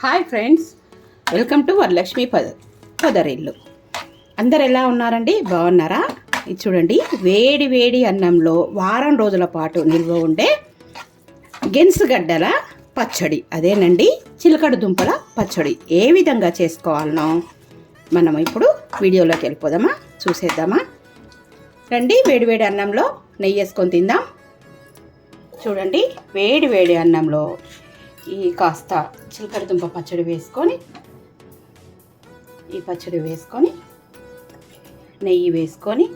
Hi friends welcome to Varalakshmi పద పొదరిల్లు. అందరు ఎలా ఉన్నారండి? బాగున్నారా? ఇది చూడండి వేడి వేడి అన్నంలో వారం రోజుల పాటు నిల్వ ఉండే గెన్సుగడ్డల పచ్చడి. అదేనండి చిలకడ దుంపల పచ్చడి. ఏ విధంగా చేసుకోవాలనో మనం ఇప్పుడు వీడియోలోకి వెళ్ళిపోదామా? చూసేద్దామా? రండి వేడి వేడి అన్నంలో నెయ్యి వేసుకొని తిందాం. చూడండి వేడి వేడి అన్నంలో ఈ కాస్త చిలకడ దుంప పచ్చడి వేసుకొని ఈ పచ్చడి వేసుకొని నెయ్యి వేసుకొని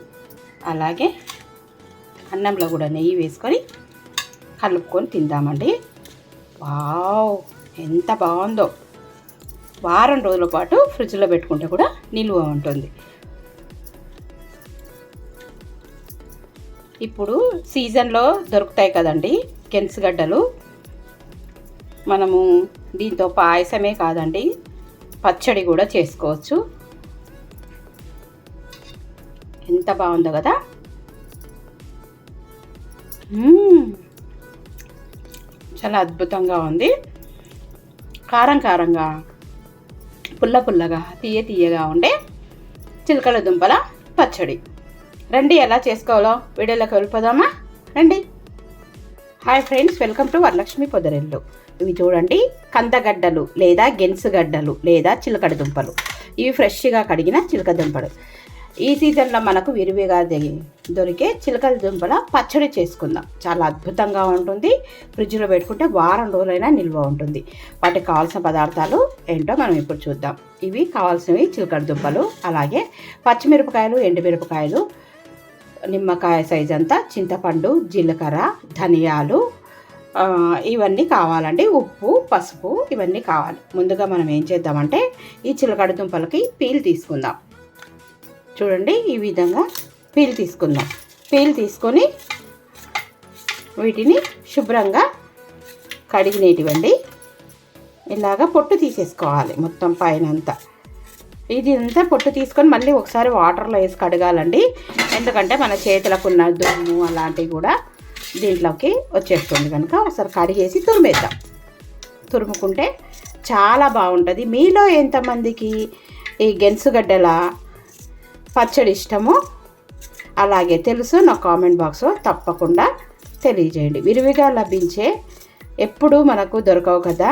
అలాగే అన్నంలో కూడా నెయ్యి వేసుకొని కలుపుకొని తిందామండి. వావ్! ఎంత బాగుందో! వారం రోజుల పాటు ఫ్రిడ్జ్లో పెట్టుకుంటే కూడా నిలువ ఉంటుంది. ఇప్పుడు సీజన్లో దొరుకుతాయి కదండి కెన్స్గడ్డలు మనము దీంతో పాయసమే కాదండి పచ్చడి కూడా చేసుకోవచ్చు. ఎంత బాగుందో కదా? చాలా అద్భుతంగా ఉంది. కారం కారంగా పుల్ల పుల్లగా తీయ తీయగా ఉండే చిలకల దుంపల పచ్చడి. రండి ఎలా చేసుకోవాలో వీడియోలోకి వెళ్ళిపోదామా? రండి. Hi friends welcome to Varalakshmi పొదరెల్లు. ఇవి చూడండి కందగడ్డలు లేదా గెన్సుగడ్డలు లేదా చిలకడ దుంపలు. ఇవి ఫ్రెష్గా కడిగిన చిలక దుంపలు. ఈ సీజన్లో మనకు విరివిగా దొరికే చిలకల దుంపల పచ్చడి చేసుకుందాం. చాలా అద్భుతంగా ఉంటుంది. ఫ్రిడ్జ్లో పెట్టుకుంటే వారం రోజులైనా నిల్వ ఉంటుంది. వాటికి కావాల్సిన పదార్థాలు ఏంటో మనం ఇప్పుడు చూద్దాం. ఇవి కావాల్సినవి చిలకడ దుంపలు అలాగే పచ్చిమిరపకాయలు ఎండుమిరపకాయలు నిమ్మకాయ సైజ్ అంతా చింతపండు జీలకర్ర ధనియాలు ఇవన్నీ కావాలండి. ఉప్పు పసుపు ఇవన్నీ కావాలి. ముందుగా మనం ఏం చేద్దామంటే ఈ చిలకడ దుంపలకి పీల్ తీసుకుందాం. చూడండి ఈ విధంగా పీల్ తీసుకుందాం. పీల్ తీసుకొని వీటిని శుభ్రంగా కడిగినేటివండి. ఇలాగ పొట్టు తీసేసుకోవాలి మొత్తం పైన అంతా ఇది అంతా పొట్టు తీసుకొని మళ్ళీ ఒకసారి వాటర్లో వేసి కడగాలండి. ఎందుకంటే మన చేతులకు ఉన్న దుమ్ము అలాంటివి కూడా దీంట్లోకి వచ్చేస్తుంది కనుక ఒకసారి కడిగేసి తురిమేద్దాం. తురుముకుంటే చాలా బాగుంటుంది. మీలో ఎంతమందికి ఈ గెన్సుగడ్డల పచ్చడి ఇష్టమో అలాగే తెలుసు నా కామెంట్ బాక్స్లో తప్పకుండా తెలియజేయండి. విరివిగా లభించే ఎప్పుడూ మనకు దొరకవు కదా.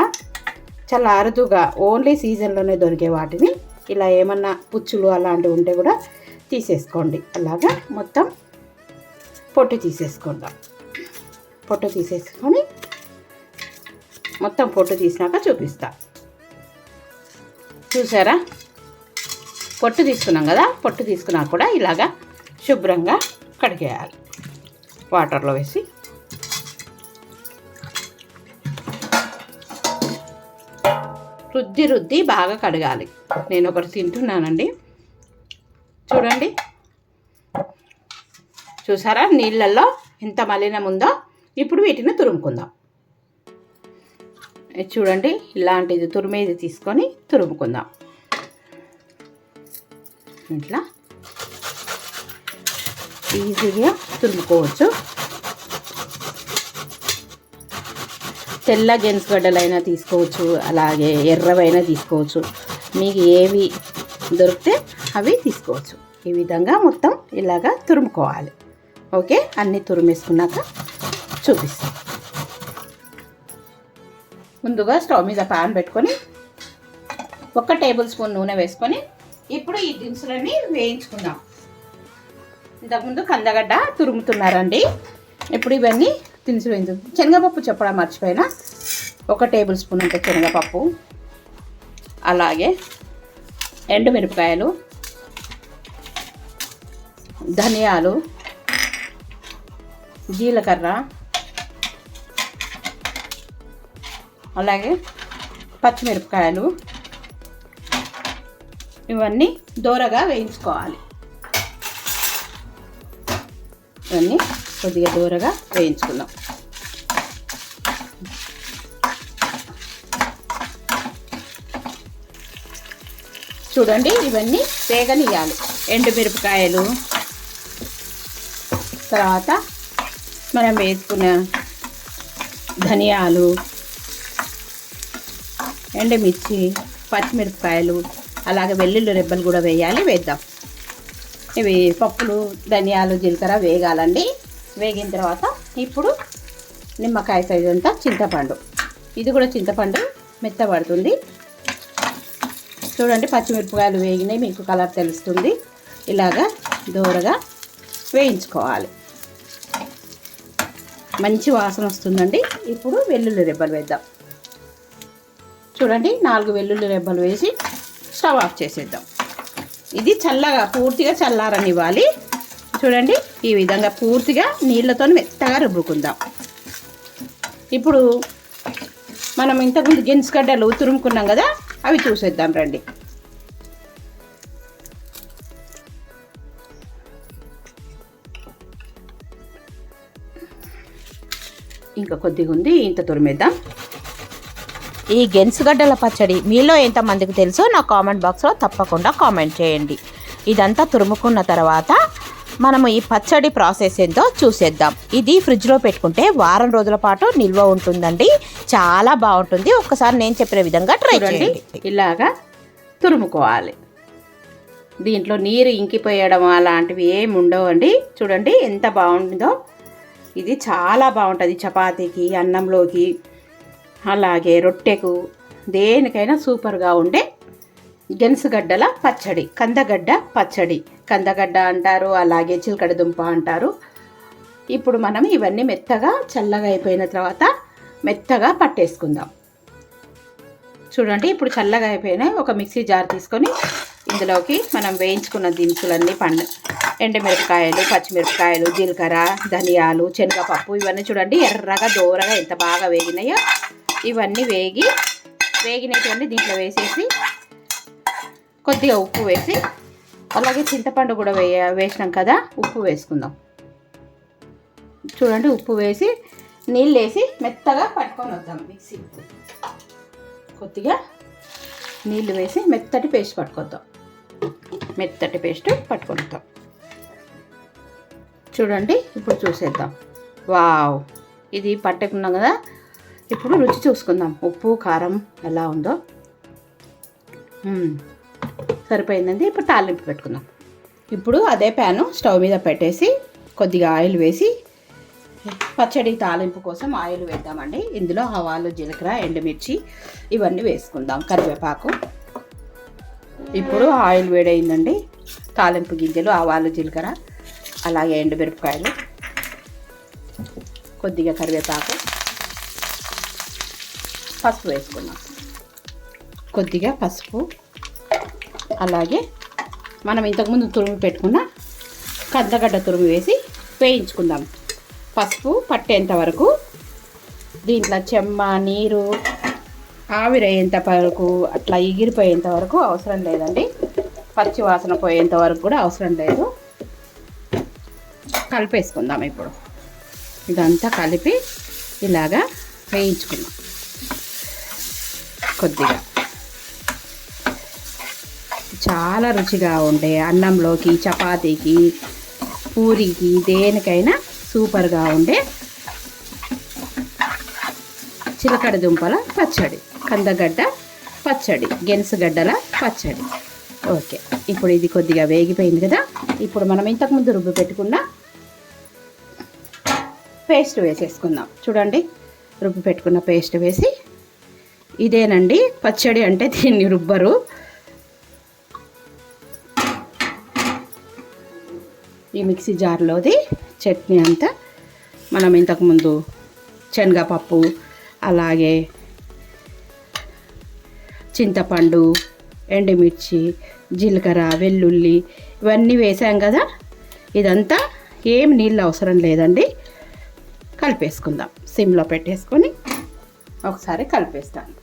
చాలా అరుదుగా ఓన్లీ సీజన్లోనే దొరికే వాటిని ఇలా ఏమన్నా పుచ్చులు అలాంటివి ఉంటే కూడా తీసేసుకోండి. అలాగా మొత్తం పొట్టు తీసేసుకుందాం. పొట్టు తీసేసుకొని మొత్తం పొట్టు తీసినాక చూపిస్తా. చూసారా? పొట్టు తీసుకున్నాం కదా? పొట్టు తీసుకున్నాక కూడా ఇలాగా శుభ్రంగా కడిగేయాలి. వాటర్లో వేసి రుద్ది రుద్ది బాగా కడగాలి. నేను ఒకటి తింటున్నానండి. చూడండి. చూసారా? నీళ్ళల్లో ఎంత మలినం ఉందో ఇప్పుడు వీటిని తురుముకుందాం. చూడండి ఇలాంటిది తురిమేది తీసుకొని తురుముకుందాం. ఇట్లా ఈజీగా తురుముకోవచ్చు. తెల్ల గెన్స్గడ్డలైనా తీసుకోవచ్చు అలాగే ఎర్రవైనా తీసుకోవచ్చు. మీకు ఏవి దొరికితే అవి తీసుకోవచ్చు. ఈ విధంగా మొత్తం ఇలాగా తురుముకోవాలి. ఓకే? అన్నీ తురిమేసుకున్నాక చూపిస్తాం. ముందుగా స్టవ్ మీద పాన్ పెట్టుకొని ఒక టేబుల్ స్పూన్ నూనె వేసుకొని ఇప్పుడు ఈ దినుసులన్నీ వేయించుకుందాం. ఇంతకుముందు కందగడ్డ తురుముతున్నారండి. ఇప్పుడు ఇవన్నీ దినుసులు వేయించు శనగపప్పు చెప్పడం మర్చిపోయినా. ఒక టేబుల్ స్పూన్ అంత శనగపప్పు. అలాగే ఎండుమిరపకాయలు ధనియాలు. జీలకర్ర. అలాగే పచ్చిమిరపకాయలు. ఇవన్నీ దూరగా వేయించుకోవాలి. ఇవన్నీ కొద్దిగా దూరగా వేయించుకుందాం. చూడండి ఇవన్నీ వేగనియాలి ఎండుమిరపకాయలు. తర్వాత మనం వేసుకున్న ధనియాలు ఎండుమిర్చి పచ్చిమిరపకాయలు అలాగే వెల్లుల్లి రెబ్బలు కూడా వేయాలి వేద్దాం. ఇవి పప్పులు ధనియాలు జీలకర్ర వేగాలండి. వేగిన తర్వాత ఇప్పుడు నిమ్మకాయ సైజు అంతా చింతపండు. ఇది కూడా చింతపండు మెత్తబడుతుంది. చూడండి పచ్చిమిరపకాయలు వేగినాయి మీకు కలర్ తెలుస్తుంది. ఇలాగా దూరగా వేయించుకోవాలి. మంచి వాసన వస్తుందండి. ఇప్పుడు వెల్లుల్లి రెబ్బలు వేద్దాం. చూడండి నాలుగు వెల్లుల్లి రెబ్బలు వేసి స్టవ్ ఆఫ్ చేసేద్దాం. ఇది చల్లగా పూర్తిగా చల్లారనివ్వాలి. చూడండి ఈ విధంగా పూర్తిగా నీళ్ళతో మెత్తగా రుబ్బుకుందాం. ఇప్పుడు మనం ఇంతకుముందు గెన్స్ గడ్డలు తురుముకున్నాం కదా అవి చూసేద్దాం రండి. ఇంకా కొద్దిగా ఉంది ఇంత తురిమేద్దాం. ఈ గెన్సుగడ్డల పచ్చడి మీలో ఎంతమందికి తెలుసో నా కామెంట్ బాక్స్లో తప్పకుండా కామెంట్ చేయండి. ఇదంతా తురుముకున్న తర్వాత మనము ఈ పచ్చడి ప్రాసెస్ ఏందో చూసేద్దాం. ఇది ఫ్రిడ్జ్లో పెట్టుకుంటే వారం రోజుల పాటు నిల్వ ఉంటుందండి. చాలా బాగుంటుంది. ఒక్కసారి నేను చెప్పిన విధంగా ట్రై చేయండి. ఇలాగా తురుముకోవాలి. దీంట్లో నీరు ఇంకిపోయడం అలాంటివి ఏమి ఉండవండి. చూడండి ఎంత బాగుంటుందో. ఇది చాలా బాగుంటుంది చపాతీకి అన్నంలోకి అలాగే రొట్టెకు. దేనికైనా సూపర్గా ఉండే గెనుసుగడ్డల పచ్చడి కందగడ్డ పచ్చడి. కందగడ్డ అంటారు అలాగే చిలకడ దుంప అంటారు. ఇప్పుడు మనం ఇవన్నీ మెత్తగా చల్లగా అయిపోయిన తర్వాత మెత్తగా పట్టేసుకుందాం. చూడండి ఇప్పుడు చల్లగా అయిపోయినాయి ఒక మిక్సీ జార్ తీసుకొని ఇందులోకి మనం వేయించుకున్న దినుసులన్నీ పండు ఎండుమిరపకాయలు పచ్చిమిరపకాయలు జీలకర్ర ధనియాలు శనగపప్పు ఇవన్నీ చూడండి ఎర్రగా దోరగా ఎంత బాగా వేగినాయో ఇవన్నీ వేగి వేగినటువంటి దీంట్లో వేసేసి కొద్దిగా ఉప్పు వేసి అలాగే చింతపండు కూడా వేయ వేసినాం కదా ఉప్పు వేసుకుందాం. చూడండి ఉప్పు వేసి నీళ్ళు వేసి మెత్తగా పట్టుకొని వద్దాం మిక్సీ. కొద్దిగా నీళ్ళు వేసి మెత్తటి పేస్ట్ పట్టుకొద్దాం. మెత్తటి పేస్ట్ పట్టుకొద్దాం చూడండి ఇప్పుడు చూసేద్దాం. వావ్! ఇది పట్టుకున్నాం కదా ఇప్పుడు రుచి చూసుకుందాం. ఉప్పు కారం ఎలా ఉందో. సరిపోయిందండి. ఇప్పుడు తాలింపు పెట్టుకుందాం. ఇప్పుడు అదే ప్యాను స్టవ్ మీద పెట్టేసి కొద్దిగా ఆయిల్ వేసి పచ్చడి తాలింపు కోసం ఆయిల్ వేద్దామండి. ఇందులో ఆవాలు జీలకర్ర ఎండుమిర్చి ఇవన్నీ వేసుకుందాం కరివేపాకు. ఇప్పుడు ఆయిల్ వేడైందండి తాలింపు గింజలు ఆవాలు జీలకర్ర అలాగే ఎండుమిరపకాయలు కొద్దిగా కరివేపాకు పసుపు వేసుకుందాం. కొద్దిగా పసుపు అలాగే మనం ఇంతకుముందు తురుము పెట్టుకున్న కందగడ్డ తురుము వేసి వేయించుకుందాం. పసుపు పట్టేంత వరకు దీంట్లో చెమ్మ నీరు ఆవిరయ్యేంత వరకు అట్లా ఎగిరిపోయేంత వరకు అవసరం లేదండి. పచ్చి వాసన పోయేంత వరకు కూడా అవసరం లేదు. కలిపేసుకుందాం ఇప్పుడు. ఇదంతా కలిపి ఇలాగా వేయించుకుందాం. కొద్దిగా. చాలా రుచిగా ఉండే అన్నంలోకి చపాతీకి పూరికి దేనికైనా సూపర్గా ఉండే చిలకడ దుంపల పచ్చడి కందగడ్డ పచ్చడి గెనసగడ్డల పచ్చడి. ఓకే ఇప్పుడు ఇది కొద్దిగా వేగిపోయింది కదా. ఇప్పుడు మనం ఇంతకుముందు రుబ్బు పెట్టుకున్న పేస్ట్ వేసేసుకుందాం. చూడండి రుబ్బు పెట్టుకున్న పేస్ట్ వేసి ఇదేనండి పచ్చడి అంటే దీన్ని రుబ్బరు. ఈ మిక్సీ జార్లోది చట్నీ అంతా. మనం ఇంతకుముందు శనగపప్పు అలాగే చింతపండు ఎండుమిర్చి జీలకర్ర వెల్లుల్లి ఇవన్నీ వేసాం కదా. ఇదంతా ఏం నీళ్ళు అవసరం లేదండి. కలిపేసుకుందాం. సిమ్లో పెట్టేసుకొని ఒకసారి కలిపేస్తాను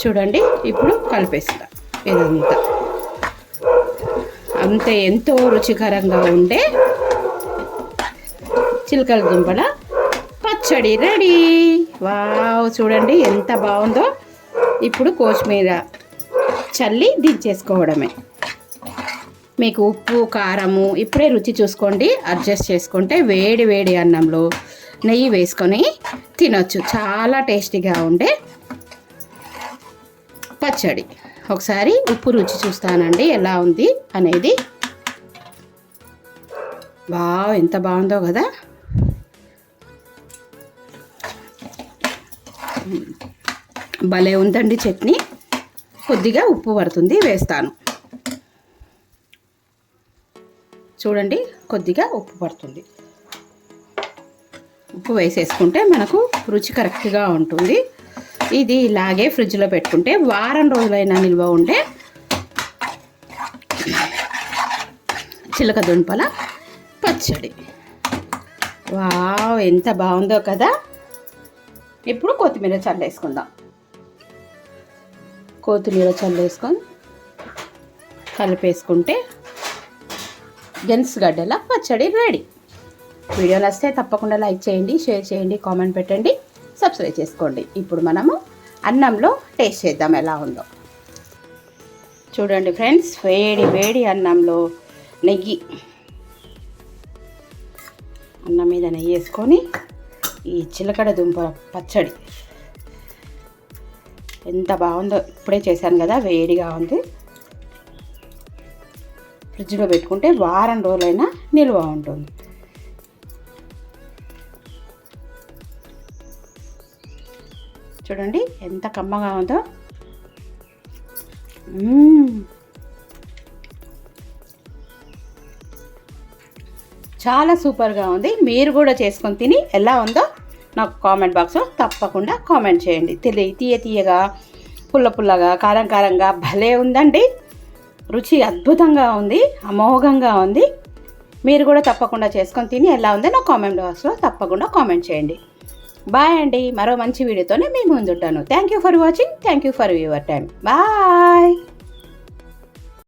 చూడండి ఇప్పుడు కలిపేస్తాం ఇదంతా. అంతే ఎంతో రుచికరంగా ఉండే చిలకల దుంపల పచ్చడి రెడీ. వావ్ చూడండి ఎంత బాగుందో. ఇప్పుడు కొత్తిమీర చల్లి దించేసుకోవడమే. మీకు ఉప్పు కారము ఇప్పుడే రుచి చూసుకోండి అడ్జస్ట్ చేసుకుంటే వేడి వేడి అన్నంలో నెయ్యి వేసుకొని తినొచ్చు. చాలా టేస్టీగా ఉండే పచ్చడి. ఒకసారి ఉప్పు రుచి చూస్తానండి ఎలా ఉంది అనేది. వావ్ ఎంత బాగుందో కదా. భలే ఉందండి చట్నీ. కొద్దిగా ఉప్పు పడుతుంది వేస్తాను. చూడండి కొద్దిగా ఉప్పు పడుతుంది. ఉప్పు వేసేసుకుంటే మనకు రుచి కరెక్ట్గా ఉంటుంది. ఇది ఇలాగే ఫ్రిడ్జ్లో పెట్టుకుంటే వారం రోజులైనా నిల్వ ఉంటే చిలక దుంపల పచ్చడి. వావ్ ఎంత బాగుందో కదా. ఇప్పుడు కొత్తిమీర చల్లేసుకుందాం. కొత్తిమీర చల్లేసుకొని కలిపేసుకుంటే గెన్స్ గడ్డల పచ్చడి రెడీ. వీడియో నచ్చితే తప్పకుండా లైక్ చేయండి షేర్ చేయండి కామెంట్ పెట్టండి. సబ్స్క్రైబ్ చేసుకోండి. ఇప్పుడు మనము అన్నంలో టేస్ట్ చేద్దాం ఎలా ఉందో. చూడండి ఫ్రెండ్స్ వేడి వేడి అన్నంలో నెయ్యి. అన్నం మీద నెయ్యి వేసుకొని ఈ చిలకడ దుంప పచ్చడి. ఎంత బాగుందో ఇప్పుడే చేశాను కదా వేడిగా ఉంది. ఫ్రిడ్జ్లో పెట్టుకుంటే వారం రోజులైనా నిల్వ ఉంటుంది. చూడండి ఎంత కమ్మగా ఉందో. చాలా సూపర్గా ఉంది. మీరు కూడా చేసుకొని తిని ఎలా ఉందో నాకు కామెంట్ బాక్స్లో తప్పకుండా కామెంట్ చేయండి. తెలియ తీయ తీయగా పుల్ల పుల్లగా కారం కారంగా భలే ఉందండి. రుచి అద్భుతంగా ఉంది అమోఘంగా ఉంది. మీరు కూడా తప్పకుండా చేసుకొని తిని ఎలా ఉందో నా కామెంట్ బాక్స్లో తప్పకుండా కామెంట్ చేయండి. బాయ్ అండి. మరో మంచి వీడియోతోనే మీ ముందుంటాను. Thank you for watching thank you for your time bye